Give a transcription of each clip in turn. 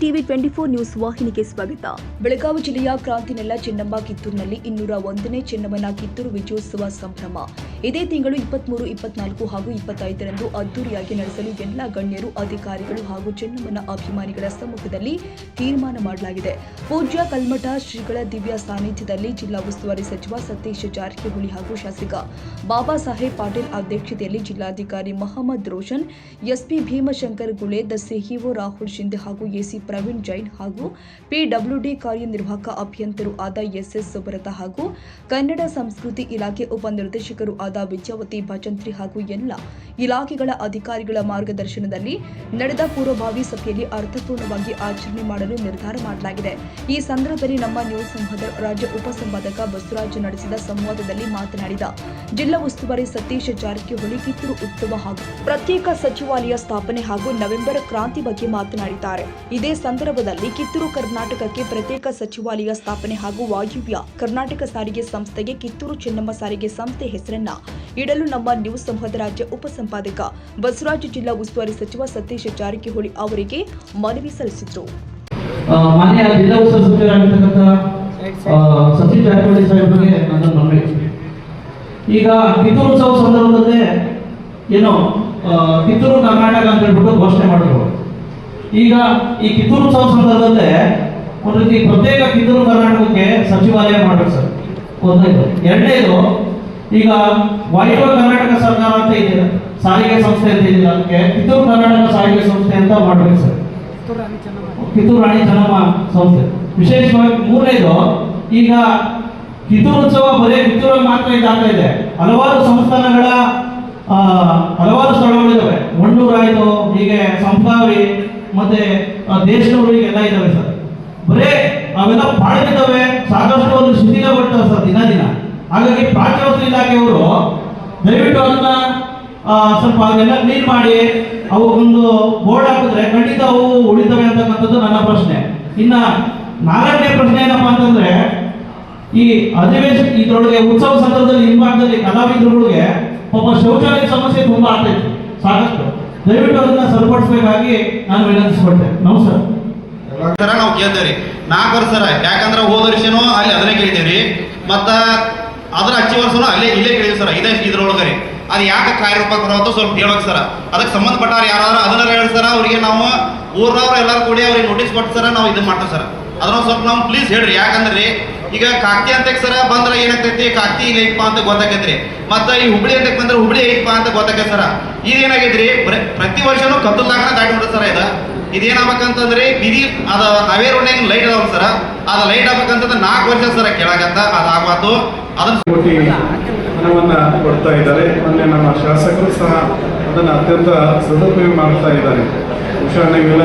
TV twenty four news ವಾಹಿನಿಗೆ ಸ್ವಾಗತ. ಬೆಳಗಾವಿ ಜಿಲ್ಲೆಯ ಕ್ರಾಂತಿನೆಲ್ಲ ಚೆನ್ನಮ್ಮ ಕಿತ್ತೂರಿನಲ್ಲಿ ಇನ್ನೂರ ಒಂದನೇ ಚೆನ್ನಮ್ಮನ ಕಿತ್ತೂರು ವಿಜಯೋತ್ಸವ ಸಂಭ್ರಮ. ಇದೇ ತಿಂಗಳು ಇಪ್ಪತ್ಮೂರು, ಇಪ್ಪತ್ನಾಲ್ಕು ಹಾಗೂ ಇಪ್ಪತ್ತೈದರಂದು ಅದ್ದೂರಿಯಾಗಿ ನಡೆಸಲು ಎಲ್ಲ ಗಣ್ಯರು, ಅಧಿಕಾರಿಗಳು ಹಾಗೂ ಚೆನ್ನಮ್ಮನ ಅಭಿಮಾನಿಗಳ ಸಮ್ಮುಖದಲ್ಲಿ ತೀರ್ಮಾನ ಮಾಡಲಾಗಿದೆ. ಪೂಜ್ಯ ಕಲ್ಮಠ ಶ್ರೀಗಳ ದಿವ್ಯ ಸಾನ್ನಿಧ್ಯದಲ್ಲಿ ಜಿಲ್ಲಾ ಉಸ್ತುವಾರಿ ಸಚಿವ ಸತೀಶ್ ಜಾರಕಿಹೊಳಿ ಹಾಗೂ ಶಾಸಕ ಬಾಬಾ ಸಾಹೇಬ್ ಪಾಟೀಲ್ ಅಧ್ಯಕ್ಷತೆಯಲ್ಲಿ ಜಿಲ್ಲಾಧಿಕಾರಿ ಮಹಮ್ಮದ್ ರೋಷನ್, ಎಸ್ಪಿ ಭೀಮಶಂಕರ್ ಗುಳೇದ್ ಸಿಇಒ ರಾಹುಲ್ ಶಿಂದೆ ಹಾಗೂ ಎಸಿ ಪ್ರವೀಣ್ ಜೈನ್ ಹಾಗೂ ಪಿಡಬ್ಲ್ಯೂಡಿ ಕಾರ್ಯನಿರ್ವಾಹಕ ಅಭಿಯಂತರು ಆದ ಎಸ್ಎಸ್ ಸುಬ್ರತ ಹಾಗೂ ಕನ್ನಡ ಸಂಸ್ಕೃತಿ ಇಲಾಖೆ ಉಪನಿರ್ದೇಶಕರು ಆದ ವಿದ್ಯಾವತಿ ಭಜಂತ್ರಿ ಹಾಗೂ ಎಲ್ಲ ಇಲಾಖೆಗಳ ಅಧಿಕಾರಿಗಳ ಮಾರ್ಗದರ್ಶನದಲ್ಲಿ ನಡೆದ ಪೂರ್ವಭಾವಿ ಸಭೆಯಲ್ಲಿ ಅರ್ಥಪೂರ್ಣವಾಗಿ ಆಚರಣೆ ಮಾಡಲು ನಿರ್ಧಾರ ಮಾಡಲಾಗಿದೆ. ಈ ಸಂದರ್ಭದಲ್ಲಿ ನಮ್ಮ ನ್ಯೂಸ್ ಸಂಘದ ರಾಜ್ಯ ಉಪಸಂಪಾದಕ ಬಸವರಾಜ್ ನಡೆಸಿದ ಸಂವಾದದಲ್ಲಿ ಮಾತನಾಡಿದ ಜಿಲ್ಲಾ ಉಸ್ತುವಾರಿ ಸತೀಶ್ ಜಾರಕಿಹೊಳಿ, ಕಿತ್ತೂರು ಉತ್ಸವ ಹಾಗೂ ಪ್ರತ್ಯೇಕ ಸಚಿವಾಲಯ ಸ್ಥಾಪನೆ ಹಾಗೂ ನವೆಂಬರ್ ಕ್ರಾಂತಿ ಬಗ್ಗೆ ಮಾತನಾಡಿದ್ದಾರೆ. ಇದೇ ಸಂದರ್ಭದಲ್ಲಿ ಕಿತ್ತೂರು ಕರ್ನಾಟಕಕ್ಕೆ ಪ್ರತ್ಯೇಕ ಸಚಿವಾಲಯ ಸ್ಥಾಪನೆ ಹಾಗೂ ವಾಯುವ್ಯ ಕರ್ನಾಟಕ ಸಾರಿಗೆ ಸಂಸ್ಥೆಗೆ ಕಿತ್ತೂರು ಚೆನ್ನಮ್ಮ ಸಾರಿಗೆ ಸಂಸ್ಥೆ ಹೆಸರನ್ನ ಇಡಲು ನಮ್ಮ ನ್ಯೂಸ್ ಸಂಹದ ರಾಜ್ಯ ಉಪಸಂಪಾದಕ ಬಸವರಾಜ ಜಿಲ್ಲಾ ಉಸ್ತುವಾರಿ ಸಚಿವ ಸತೀಶ್ ಜಾರಕಿಹೊಳಿ ಅವರಿಗೆ ಮನವಿ ಸಲ್ಲಿಸಿದರು. ಈಗ ಕಿತ್ತೂರು ಸಂದರ್ಭದಲ್ಲೇ ಏನು ಕಿತ್ತೂರು ಕರ್ನಾಟಕ ಅಂತ ಹೇಳ್ಬಿಟ್ಟು ಘೋಷಣೆ ಮಾಡಿದ್ರು. ಈಗ ಈ ಕಿತ್ತೂರು ಸಂಸ್ಕೃತದಲ್ಲೇ ಒಂದು ರೀತಿ ಪ್ರತ್ಯೇಕ ಕಿತ್ತೂರು ಕರ್ನಾಟಕಕ್ಕೆ ಸಚಿವಾಲಯ ಮಾಡಬೇಕು ಸರ್. ಒಂದನೇದು. ಎರಡನೇದು, ಈಗ ವಾಯುವ್ಯ ಕರ್ನಾಟಕ ಸರ್ಕಾರ ಅಂತ ಇದೆ ಸಾರಿಗೆ ಸಂಸ್ಥೆ ಅಂತ ಇದೆ ಅದಕ್ಕೆ ಕಿತ್ತೂರು ಕರ್ನಾಟಕ ಸಾರಿಗೆ ಸಂಸ್ಥೆ ಅಂತ ಮಾಡಬೇಕು ಸರ್. ಕಿತ್ತೂರು ರಾಣಿ ಚೆನ್ನಮ್ಮ ಸಂಸ್ಥೆ. ವಿಶೇಷವಾಗಿ ಮೂರನೇದು, ಈಗ ಕಿತ್ತೂರು ಉತ್ಸವ ಬರೀ ಕಿತ್ತೂರಲ್ಲಿ ಮಾತ್ರ ಇದಾಗ್ತಾ ಇದೆ. ಹಲವಾರು ಸಂಸ್ಥಾನಗಳ ಹಲವಾರು ಸ್ಥಳಗಳಿದ್ದಾವೆ ಮಂಡೂರು ಹೀಗೆ ಸಂಪಾವಿ ಮತ್ತೆ ದೇಶದವರು ಎಲ್ಲ ಹೀಗೆಲ್ಲ ಇದಾವೆ ಸರ್. ಬರೇ ಅವೆಲ್ಲ ಬಾಳ್ತಿದ್ದಾವೆ ಸಾಕಷ್ಟು ಒಂದು ಶಿಥಿಲಗೊಳ್ತವೆ ಸರ್, ದಿನ ದಿನ. ಹಾಗಾಗಿ ಪ್ರಾಚ್ಯ ವಸ್ತು ಇಲಾಖೆಯವರು ದಯವಿಟ್ಟು ಅದನ್ನ ಸ್ವಲ್ಪ ಅದನ್ನೆಲ್ಲ ಕ್ಲೀನ್ ಮಾಡಿ, ಅವು ಒಂದು ಬೋರ್ಡ್ ಹಾಕಿದ್ರೆ ಖಂಡಿತ ಅವು ಉಳಿತವೆ ಅಂತಕ್ಕಂಥದ್ದು ನನ್ನ ಪ್ರಶ್ನೆ. ಇನ್ನ ನಾಲ್ಕನೇ ಪ್ರಶ್ನೆ ಏನಪ್ಪಾ ಅಂತಂದ್ರೆ, ಈ ಅಧಿವೇಶನ ಇದರೊಳಗೆ ಉತ್ಸವ ಸಂದರ್ಭದಲ್ಲಿ ಹಿಂಭಾಗದಲ್ಲಿ ಕಲಾವಿದರುಗಳಿಗೆ ಪಾಪ ಶೌಚಾಲಯ ಸಮಸ್ಯೆ ತುಂಬಾ ಆಗ್ತೈತೆ ಸಾಕಷ್ಟು. ದಯವಿಟ್ಟು ಅದನ್ನ ಸರಿಪಡಿಸಬೇಕಾಗಿ ನಾನು ವಿನಂತಿಸ್ಕೊಳ್ತೇನೆ. ನಮಸ್ಕಾರ. ಸರ, ನಾವು ಕೇಳ್ತೇವ್ರಿ. ನಾಲ್ಕು ಸರ, ಯಾಕಂದ್ರೆ ಹೋದ ವರ್ಷನೂ ಅಲ್ಲಿ ಅದನ್ನೇ ಕೇಳ್ತೇವ್ರಿ. ಮತ್ತ ಅದ್ರ ಹಚ್ಚಿ ವರ್ಷನೂ ಅಲ್ಲೇ, ಇಲ್ಲೇ ಕೇಳಿದ್ವಿ ಸರ, ಇದೇ ಇದ್ರೊಳಗರಿ ಅದು ಯಾಕೆ ಕಾರ್ಯರೂಪಕ್ಕೆ ಬರೋದು ಸ್ವಲ್ಪ ಹೇಳೋಕೆ ಸರ. ಅದಕ್ಕೆ ಸಂಬಂಧಪಟ್ಟಾರ ಯಾರಾದ್ರೂ ಅದನ್ನ ಹೇಳಿ ಸರ, ಅವರಿಗೆ ನಾವು ಊರ್ನವ್ರು ಎಲ್ಲರೂ ಕೂಡಿ ಅವ್ರಿಗೆ ನೋಟಿಸ್ ಕೊಟ್ಟು ಸರ, ನಾವು ಇದನ್ನ ಮಾಡ್ತೇವೆ ಸರ್. ಅದನ್ನ ಸ್ವಲ್ಪ ನಮ್ಗೆ ಪ್ಲೀಸ್ ಹೇಳ್ರಿ. ಯಾಕಂದ್ರೆ ಈಗ ಕಾಕ್ತಿ ಅಂತ ಸರ ಬಂದ್ರೆ ಏನಾಗ್ತೈತಿ? ಕಾಕ್ತಿ ಇಲ್ಲ ಇಪ್ಪ ಅಂತ ಗೊತ್ತಾಗೈತ್ರಿ ಮತ್ತೆ ಈ ಹುಬ್ಳಿ ಅಂತ ಬಂದ್ರೆ ಹುಬ್ಳಿ ಇಪ್ಪ ಅಂತ ಗೊತ್ತಾಕೈತೆ ಸರ. ಇದೇನಾಗೈತ್ರಿ? ಪ್ರತಿ ವರ್ಷನೂ ಕತ್ತಲ್ದಾಗ ದಾಟಿ ಸರ ಇದು. ಇದೇನಾಗ್ಬೇಕಂತಂದ್ರೆ ಬಿದಿ ಅದ ಹವೇ ರೋಡ್ನಾಗ ಲೈಟ್ ಅದಾವ ಸರ್ ಅದ ಲೈಟ್ ಆಗ್ಬೇಕಂತಂದ್ರೆ ನಾಲ್ಕು ವರ್ಷ ಸರ ಕೆಳಗಂತ ಅದಾಗ್ಬಾರ್ದು. ಅದನ್ನ ಕೋಟಿ ಹಣವನ್ನ ಕೊಡ್ತಾ ಇದ್ದಾರೆ. ಮೊನ್ನೆ ನಮ್ಮ ಶಾಸಕರು ಸಹ ಅದನ್ನು ಅತ್ಯಂತ ಸದುಪಯೋಗ ಮಾಡ್ತಾ ಇದ್ದಾರೆ. ನೀವೆಲ್ಲ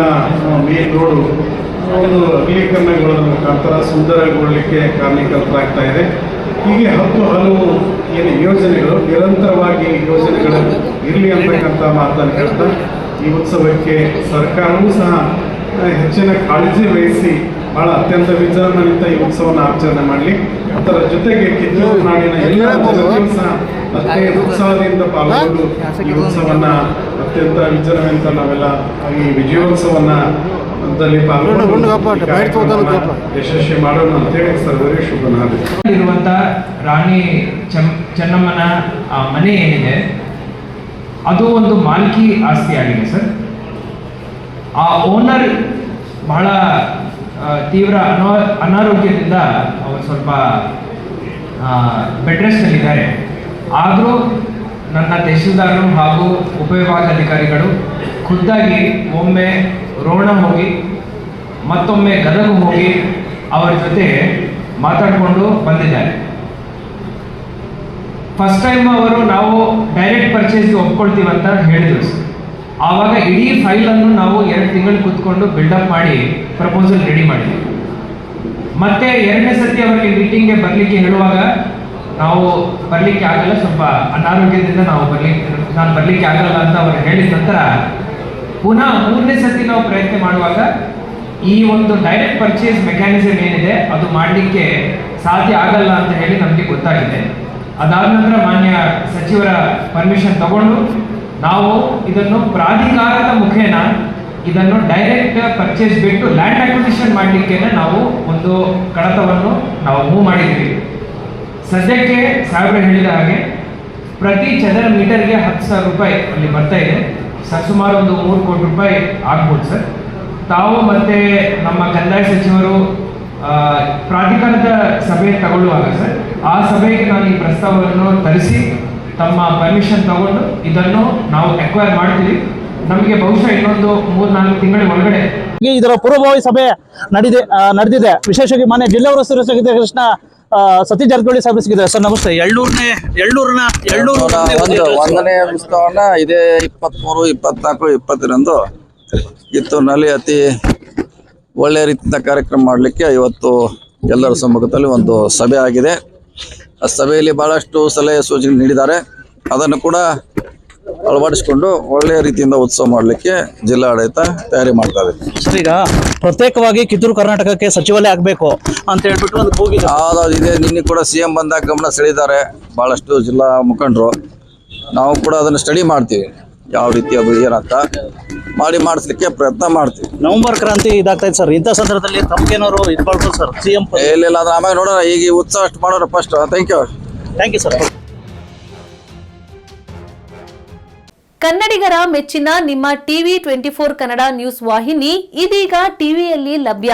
ಮೇನ್ ರೋಡು ಒಂದು ಅಗಲೀಕರಣಗೊಳ್ಳೋದ್ರ ಮುಖಾಂತರ ಸುಂದರಗೊಳ್ಳಲಿಕ್ಕೆ ಕಾರಣೀಕರ್ತರಾಗ್ತಾ ಇದೆ. ಹೀಗೆ ಹತ್ತು ಹಲವು ಏನು ಯೋಜನೆಗಳು ನಿರಂತರವಾಗಿ ಯೋಜನೆಗಳು ಇರಲಿ ಅಂತಕ್ಕಂಥ ಮಾತನ್ನು ಹೇಳ್ತಾ ಈ ಉತ್ಸವಕ್ಕೆ ಸರ್ಕಾರವೂ ಸಹ ಹೆಚ್ಚಿನ ಕಾಳಜಿ ವಹಿಸಿ ಬಹಳ ಅತ್ಯಂತ ವಿಜೃಂಭಣೆಯಿಂದ ಈ ಉತ್ಸವವನ್ನು ಆಚರಣೆ ಮಾಡಲಿ. ಅದರ ಜೊತೆಗೆ ಕಿತ್ತೂರು ನಾಡಿನ ಎಲ್ಲ ಉತ್ಸವದಿಂದ ಸಹ ಅಷ್ಟೇ ಉತ್ಸಾಹದಿಂದ ಪಾಲ್ಗೊಂಡು ಈ ಉತ್ಸವನ ಅತ್ಯಂತ ವಿಜೃಂಭಣೆಯಿಂದ ನಾವೆಲ್ಲ ಈ ಕಾರ್ಯಕ್ರಮವನ್ನ ಯಶಸ್ವಿ ಮಾಡೋಣ ಅಂತೇಳಿ ಸರ್ವರಿಗೆ ಶುಭ ಇರುವಂತ ರಾಣಿ ಚೆಮ್ ಚೆನ್ನಮ್ಮನ ಆ ಮನೆ ಏನಿದೆ ಅದು ಒಂದು ಮಾಲ್ಕಿ ಆಸ್ತಿ ಆಗಿದೆ, ಸರ್. ಆ ಓನರ್ ಬಹಳ ತೀವ್ರ ಅನಾ, ಅನಾರೋಗ್ಯದಿಂದ ಅವರು ಸ್ವಲ್ಪ ಬೆಡ್ ರೆಸ್ಟಲ್ಲಿದ್ದಾರೆ ಆದರೂ ನನ್ನ ತಹಶೀಲ್ದಾರರು ಹಾಗೂ ಉಪವಿಭಾಗಾಧಿಕಾರಿಗಳು ಖುದ್ದಾಗಿ ಒಮ್ಮೆ ರೋಣ ಹೋಗಿ, ಮತ್ತೊಮ್ಮೆ ಗದಗ ಹೋಗಿ ಅವರ ಜೊತೆ ಮಾತಾಡಿಕೊಂಡು ಬಂದಿದ್ದಾರೆ. ಫಸ್ಟ್ ಟೈಮ್ ಅವರು ನಾವು ಒಪ್ಕೊಳ್ತೀವಿ ಅಂತ ಹೇಳಿದ್ರು. ಆವಾಗ ಇಡೀ ಫೈಲನ್ನು ನಾವು ಎರಡು ತಿಂಗಳು ಕೂತ್ಕೊಂಡು ಬಿಲ್ಡಪ್ ಮಾಡಿ ಪ್ರಪೋಸಲ್ ರೆಡಿ ಮಾಡಿದ್ವಿ ಮತ್ತೆ ಎರಡನೇ ಸತಿ ಅವರಿಗೆ ಮೀಟಿಂಗ್ಗೆ ಬರಲಿಕ್ಕೆ ಹೇಳುವಾಗ ನಾವು ಬರಲಿಕ್ಕೆ ಆಗಲ್ಲ, ಸ್ವಲ್ಪ ಅನಾರೋಗ್ಯದಿಂದ ನಾವು ಬರ್ಲಿಕ್ಕೆ, ನಾನು ಬರಲಿಕ್ಕೆ ಆಗಲ್ಲ ಅಂತ ಅವರು ಹೇಳಿದ ನಂತರ ಪುನಃ ಮೂರನೇ ಸತಿ ನಾವು ಪ್ರಯತ್ನ ಮಾಡುವಾಗ ಈ ಒಂದು ಡೈರೆಕ್ಟ್ ಪರ್ಚೇಸ್ ಮೆಕ್ಯಾನಿಸಮ್ ಏನಿದೆ, ಅದು ಮಾಡಲಿಕ್ಕೆ ಸಾಧ್ಯ ಆಗಲ್ಲ ಅಂತ ಹೇಳಿ ನಮಗೆ ಗೊತ್ತಾಗಿದೆ ಅದಾದ ನಂತರ ಮಾನ್ಯ ಸಚಿವರ ಪರ್ಮಿಷನ್ ತಗೊಂಡು ನಾವು ಇದನ್ನು ಪ್ರಾಧಿಕಾರದ ಮುಖೇನ ಇದನ್ನು ಡೈರೆಕ್ಟ್ ಪರ್ಚೇಸ್ ಬಿಟ್ಟು ಲ್ಯಾಂಡ್ ಅಕ್ವಿಸಿಷನ್ ಮಾಡಲಿಕ್ಕೆ ನಾವು ಒಂದು ಕಡತವನ್ನು ನಾವು ಮೂವ್ ಮಾಡಿದ್ದೀವಿ. ಸದ್ಯಕ್ಕೆ ಸಾವಿರ ಹೇಳಿದ ಹಾಗೆ ಪ್ರತಿ ಚದರ ಮೀಟರ್ಗೆ ಹತ್ತು ಸಾವಿರ ರೂಪಾಯಿ ಅಲ್ಲಿ ಬರ್ತಾ ಇದೆ. ಸರ್, ಸುಮಾರು ಒಂದು ಮೂರು ಕೋಟಿ ರೂಪಾಯಿ ಆಗ್ಬೋದು ಸರ್. ತಾವು ಮತ್ತೆ ನಮ್ಮ ಕಂದಾಯ ಸಚಿವರು ಪ್ರಾಧಿಕಾರದ ಸಭೆ ತಗೊಳ್ಳುವಾಗ ಸರ್ ಆ ಸಭೆಗೆ ನಾನು ಈ ಪ್ರಸ್ತಾವವನ್ನು ತರಿಸಿ ತಮ್ಮ ಪರ್ಮಿಷನ್ ತಗೊಂಡು ಇದನ್ನು ನಾವು ಅಕ್ವೈರ್ ಮಾಡ್ತೀವಿ. ನಮಗೆ ಬಹುಶಃ ಇನ್ನೊಂದು ಮೂರ್ ನಾಲ್ಕು ತಿಂಗಳ ಒಳಗಡೆ ಈ ಇದರ ಪೂರ್ವಭಾವಿ ಸಭೆ ನಡೆದಿದೆ ನಡೆದಿದೆ. ವಿಶೇಷವಾಗಿ ಮಾನ್ಯ ಜಿಲ್ಲಾ ಉಸ್ತುವಾರಿ ಸಚಿವ ಕೃಷ್ಣ ಆ, ಸತೀಶ್ ಜಾರಕಿಹೊಳಿ ಸಭೆ ಸಿಗಿದೆ ಸರ್ ನಮಸ್ತೆ. ಎಳ್ಳೂರನೇ ಎಳ್ಳೂರನ ಎಳ್ಳೂರು ಒಂದು ಒಂದನೇ ಉತ್ಸವನ ಇದೇ ಇಪ್ಪತ್ತ್ಮೂರು ಇಪ್ಪತ್ನಾಲ್ಕು ಇಪ್ಪತ್ತರಂದು ಕಿತ್ತೂರಿನಲ್ಲಿ ಅತಿ ಒಳ್ಳೆಯ ರೀತಿಯ ಕಾರ್ಯಕ್ರಮ ಮಾಡಲಿಕ್ಕೆ ಇವತ್ತು ಎಲ್ಲರ ಸಮ್ಮುಖದಲ್ಲಿ ಒಂದು ಸಭೆ ಆಗಿದೆ. ಆ ಸಭೆಯಲ್ಲಿ ಭಾಳಷ್ಟು ಸಲಹೆ ಸೂಚನೆ ನೀಡಿದ್ದಾರೆ. ಅದನ್ನು ಕೂಡ ಅಳವಡಿಸಿಕೊಂಡು ಒಳ್ಳೆಯ ರೀತಿಯಿಂದ ಉತ್ಸವ ಮಾಡಲಿಕ್ಕೆ ಜಿಲ್ಲಾಡಳಿತ ತಯಾರಿ ಮಾಡ್ತಾ ಇದೆ. ಈಗ ಪ್ರತ್ಯೇಕವಾಗಿ ಕಿತ್ತೂರು ಕರ್ನಾಟಕಕ್ಕೆ ಸಚಿವಾಲಯ ಆಗಬೇಕು ಅಂತ ಹೇಳ್ಬಿಟ್ಟು ಒಂದು ಕೂಗಿದೆ ಯಾವ್ದಾದ್ರು ಇದೆ. ನಿನ್ನೆ ಕೂಡ ಸಿ ಎಂ ಬಂದಾಗ ಗಮನ ಸೆಳೆದಿದ್ದಾರೆ ಭಾಳಷ್ಟು ಜಿಲ್ಲಾ ಮುಖಂಡರು. ನಾವು ಕೂಡ ಅದನ್ನು ಸ್ಟಡಿ ಮಾಡ್ತೀವಿ. ಯಾವ ರೀತಿ ಅದು ಏನಂತ ಮಾಡಿ ಮಾಡಿಸ್ಲಿಕ್ಕೆ ಪ್ರಯತ್ನ ಮಾಡ್ತೀವಿ. ನವೆಂಬರ್ ಕ್ರಾಂತಿ ಇದಾಗ್ತಾ ಇದೆ ಸರ್. ಇಂಥ ಸಂದರ್ಭದಲ್ಲಿ ತಮ್ಗೇನಾದ್ರು ಇದು ಮಾಡ್ಬೋದು ಸರ್? ಸಿ ಎಂ ಇಲ್ಲ ಇಲ್ಲ ಅದ್ರ ಆಮೇಲೆ ನೋಡೋಣ. ಈಗ ಈ ಉತ್ಸವ ಅಷ್ಟು ಮಾಡೋಣ first thank you thank you sir ಕನ್ನಡಿಗರ ಮೆಚ್ಚಿನ ನಿಮ್ಮ TV twenty four Kannada news ವಾಹಿನಿ ಇದೀಗ ಟಿವಿಯಲ್ಲಿ ಲಭ್ಯ.